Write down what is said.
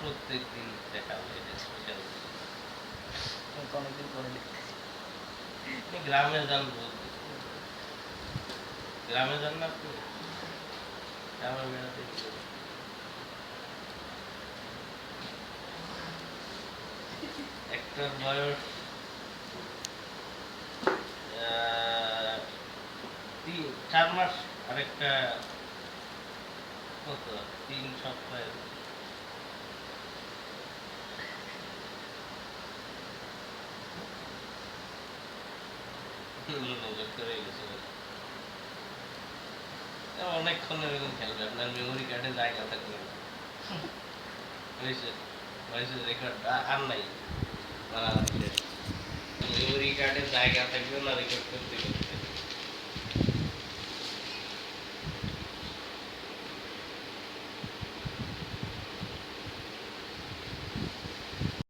প্রত্যেক দিন দেখা হয় এটা স্পেশাল অনেকদিন পরে দেখতেছি। গ্রামে যান বলতে গ্রামে যান না আপনি গ্রামে বেড়াতে একটার বয়স চার মাস আরেকটা কত? তিন সপ্তাহ নজর করে গেছে অনেকক্ষণ এরকম খেলবে আপনার মেমোরি কার্ডে জায়গা থাকবে। হয়েছে। হয়েছে রেকর্ড আর নাই। মেমোরি কার্ডে জায়গা থাকবে না রেকর্ড করতে করতে।